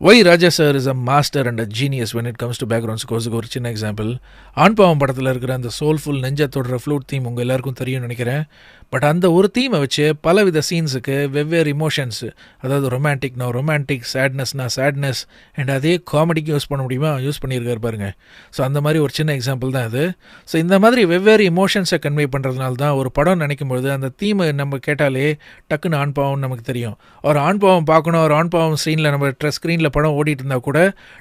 Why Raja sir is a master and a genius when it comes to background ஸ்கோர்ஸுக்கு ஒரு சின்ன example ஆண்பாவம் படத்தில் இருக்கிற அந்த சோல்ஃபுல் நெஞ்ச தொடுற ஃப்ளூட் தீம் உங்கள் எல்லாருக்கும் தெரியும்னு நினைக்கிறேன். பட் அந்த ஒரு தீமை வச்சு பலவித சீன்ஸுக்கு வெவ்வேறு இமோஷன்ஸ் அதாவது ரொமான்டிக்னா ரொமான்டிக் சேட்னஸ்னா சேட்னஸ் அண்ட் அதே காமெடிக்கு யூஸ் பண்ண முடியுமா? யூஸ் பண்ணியிருக்காரு பாருங்கள் ஸோ அந்த மாதிரி ஒரு சின்ன எக்ஸாம்பிள் தான் அது. ஸோ இந்த மாதிரி வெவ்வேறு இமோஷன்ஸை கன்வே பண்ணுறதுனால தான் ஒரு படம் நினைக்கும் பொழுது அந்த தீமை நம்ம கேட்டாலே டக்குன்னு ஆண்பாவம் நமக்கு தெரியும். ஒரு ஆண் பாவம் பார்க்கணும் ஒரு ஆண் பாவம் ஸ்க்ரீனில் நம்ம ஸ்க்ரீனில் படம் ஓடிட்டு இருந்தால் கூட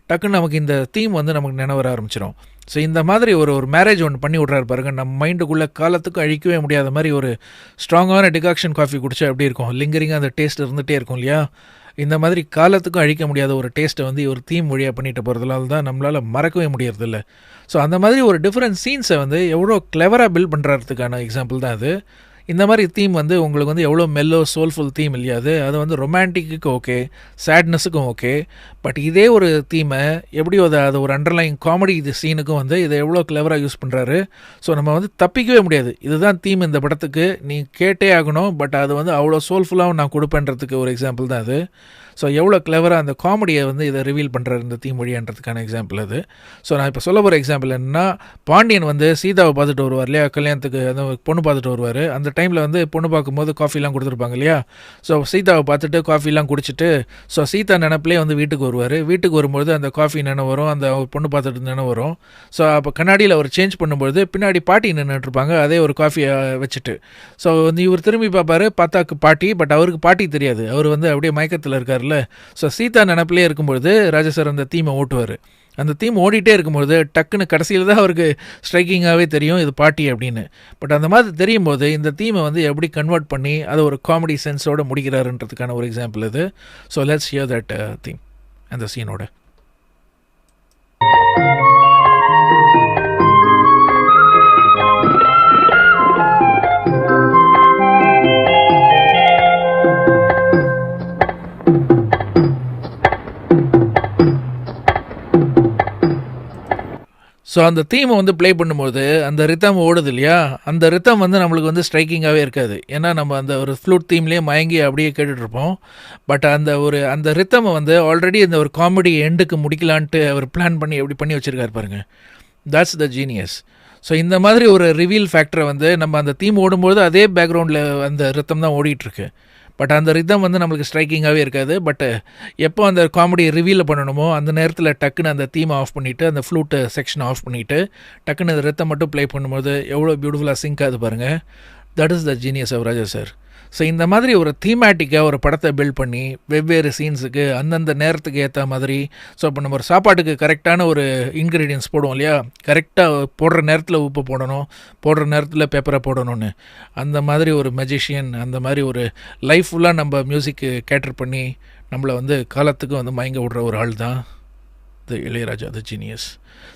டக்குன்னு நமக்கு இந்த தீம் வந்து நமக்கு நினைவர ஆரம்பிச்சிடும் ஸோ இந்த மாதிரி ஒரு ஒரு மேரேஜ் ஒன்று பண்ணி விட்றாரு பாருங்க. நம்ம மைண்டுக்குள்ளே காலத்துக்கு அழிக்கவே முடியாத மாதிரி ஒரு ஸ்ட்ராங்கான டிகாக்ஷன் காஃபி குடிச்சா எப்படி இருக்கும்? லிங்கரிங்காக அந்த டேஸ்ட் இருந்துகிட்டே இருக்கும் இல்லையா? இந்த மாதிரி காலத்துக்கும் அழிக்க முடியாத ஒரு டேஸ்ட்டை வந்து ஒரு தீம் வழியாக பண்ணிட்டு போகிறதுனால தான் நம்மளால் மறக்கவே முடியறதில்ல. ஸோ அந்த மாதிரி ஒரு டிஃப்ரெண்ட் சீன்ஸை வந்து எவ்வளோ கிளவராக பில்ட் பண்ணுறதுக்கான எக்ஸாம்பிள் தான் அது இந்த மாதிரி தீம் வந்து உங்களுக்கு வந்து எவ்வளோ மெல்லோ சோல்ஃபுல் தீம் இல்லையா அது? அது வந்து ரொமான்டிக்கு ஓகே சேட்னஸுக்கும் ஓகே பட் இதே ஒரு தீமை எப்படி அதை அது ஒரு அண்டர்லைன் காமெடி இது சீனுக்கும் வந்து இதை எவ்வளோ கிளவராக யூஸ் பண்ணுறாரு ஸோ நம்ம வந்து தப்பிக்கவே முடியாது. இதுதான் தீம் இந்த படத்துக்கு. நீ கேட்டே ஆகணும் பட் அது வந்து அவ்வளோ சோல்ஃபுல்லாகவும் நான் கொடுப்பேன்றதுக்கு ஒரு எக்ஸாம்பிள் தான் அது. ஸோ எவ்வளோ கிளவராக அந்த காமெடியை வந்து இதை ரிவீல் பண்ணுறாரு இந்த தீம் வழியான்றதுக்கான எக்ஸாம்பிள் அது. ஸோ நான் இப்போ சொல்ல போகிற எக்ஸாம்பிள் என்னன்னா பாண்டியன் வந்து சீதாவை பார்த்துட்டு வருவார் இல்லையா? கல்யாணத்துக்கு அந்த பொண்ணு பார்த்துட்டு வருவார். அந்த டைமில் வந்து பொண்ணு பார்க்கும்போது காஃபிலாம் கொடுத்துருப்பாங்க இல்லையா? ஸோ சீதாவை பார்த்துட்டு காஃபிலாம் குடிச்சிட்டு ஸோ சீதா நினப்பிலே வந்து வீட்டுக்கு வருவார். வீட்டுக்கு வரும்போது அந்த காஃபி நினைவு வரும் அந்த பொண்ணு பார்த்துட்டு நினைவு வரும். ஸோ அப்போ கண்ணாடியில் அவர் சேஞ்ச் பண்ணும்போது பின்னாடி பாட்டி நின்றுட்டுருப்பாங்க அதே ஒரு காஃபியை வச்சுட்டு. ஸோ வந்து இவர் திரும்பி பார்ப்பாரு பார்த்தாக்கு பாட்டி பட் அவருக்கு பாட்டி தெரியாது. அவர் வந்து அப்படியே மயக்கத்தில் இருக்கார்ல ஸோ சீதா நினப்பிலே இருக்கும்பொழுது ராஜசர் அந்த தீமை ஓட்டுவார். அந்த தீம் ஓடிட்டே இருக்கும்போது டக்குன்னு கடைசியில் தான் அவருக்கு ஸ்ட்ரைக்கிங்காகவே தெரியும் இது பாட்டி அப்படின்னு. பட் அந்த மாதிரி தெரியும் போது இந்த தீமை வந்து எப்படி கன்வெர்ட் பண்ணி அதை ஒரு காமெடி சென்ஸோடு முடிக்கிறாருன்றதுக்கான ஒரு எக்ஸாம்பிள் இது. So let's hear that theme அந்த சீனோட ஸோ அந்த தீமை வந்து ப்ளே பண்ணும்போது அந்த ரித்தம் ஓடுது இல்லையா? அந்த ரித்தம் வந்து நம்மளுக்கு வந்து ஸ்ட்ரைக்கிங்காகவே இருக்காது. ஏன்னா நம்ம அந்த ஒரு ஃப்ளூட் தீம்லேயே மயங்கி அப்படியே கேட்டுட்ருப்போம் பட் அந்த ஒரு அந்த ரித்தமை வந்து ஆல்ரெடி இந்த ஒரு காமெடி எண்டுக்கு முடிக்கலான்ட்டு அவர் பிளான் பண்ணி எப்படி பண்ணி வச்சுருக்காரு பாருங்கள் தட்ஸ் த ஜீனியஸ் ஸோ இந்த மாதிரி ஒரு ரிவீல் ஃபேக்டரை வந்து நம்ம அந்த தீம் ஓடும்போது அதே பேக்ரவுண்டில் அந்த ரித்தம் தான் ஓடிட்டுருக்கு. பட் அந்த ரிதம் வந்து நம்மளுக்கு ஸ்ட்ரைக்கிங்காகவே இருக்காது. பட் எப்போ அந்த காமெடி ரிவீல் பண்ணணுமோ அந்த நேரத்தில் டக்குன்னு அந்த தீமை ஆஃப் பண்ணிவிட்டு அந்த ஃப்ளூட்டு செக்ஷனை ஆஃப் பண்ணிவிட்டு டக்குன்னு அந்த ரத்தம் மட்டும் ப்ளே பண்ணும்போது எவ்வளோ பியூட்டிஃபுல்லாக சிங்க் ஆகுது பாருங்கள் that is the genius of Raja sir so இந்த மாதிரி ஒரு தீமேட்டிக்காக ஒரு படத்தை பில்ட் பண்ணி வெவ்வேறு சீன்ஸுக்கு அந்தந்த நேரத்துக்கு ஏற்ற மாதிரி ஸோ இப்போ நம்ம ஒரு சாப்பாட்டுக்கு கரெக்டான ஒரு இன்க்ரீடியன்ஸ் போடுவோம் இல்லையா? கரெக்டாக போடுற நேரத்தில் உப்பு போடணும் போடுற நேரத்தில் பேப்பரை போடணும்னு. அந்த மாதிரி ஒரு மெஜிஷியன் அந்த மாதிரி ஒரு லைஃப் ஃபுல்லாக நம்ம மியூசிக்கு கேட்டர் பண்ணி நம்மளை வந்து காலத்துக்கு வந்து மயங்க விடுற ஒரு ஆள் தான் the Ilaiyaraaja the genius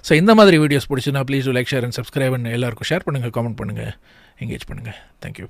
so இந்த மாதிரி videos பிடிச்சுன்னா please like share and subscribe எல்லாருக்கும் ஷேர் பண்ணுங்கள் காமெண்ட் பண்ணுங்கள் என்கேஜ் பண்ணுங்கள் தேங்க்யூ